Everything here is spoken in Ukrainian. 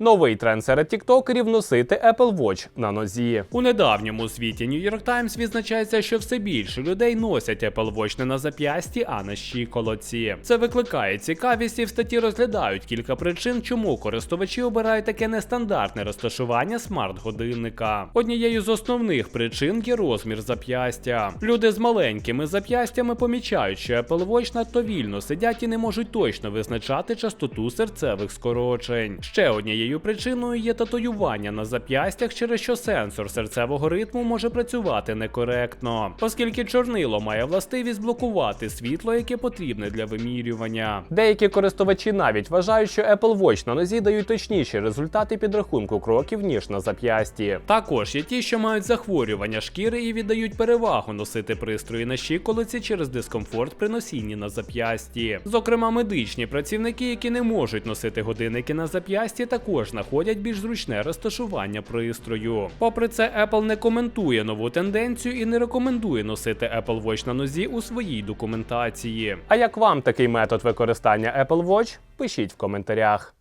Новий тренд серед тіктокерів носити Apple Watch на нозі. У недавньому звіті New York Times відзначається, що все більше людей носять Apple Watch не на зап'ясті, а на щиколотці. Це викликає цікавість і в статті розглядають кілька причин, чому користувачі обирають таке нестандартне розташування смарт-годинника. Однією з основних причин є розмір зап'ястя. Люди з маленькими зап'ястями помічають, що Apple Watch надто вільно сидять і не можуть точно визначати частоту серцевих скорочень. Ще однією причиною є татуювання на зап'ястях, через що сенсор серцевого ритму може працювати некоректно, оскільки чорнило має властивість блокувати світло, яке потрібне для вимірювання. Деякі користувачі навіть вважають, що Apple Watch на нозі дають точніші результати підрахунку кроків ніж на зап'ясті. Також є ті, що мають захворювання шкіри і віддають перевагу носити пристрої на щиколиці через дискомфорт при носінні на зап'ясті. Зокрема, медичні працівники, які не можуть носити годинники на зап'ясті, також знаходять більш зручне розташування пристрою. Попри це, Apple не коментує нову тенденцію і не рекомендує носити Apple Watch на нозі у своїй документації. А як вам такий метод використання Apple Watch? Пишіть в коментарях.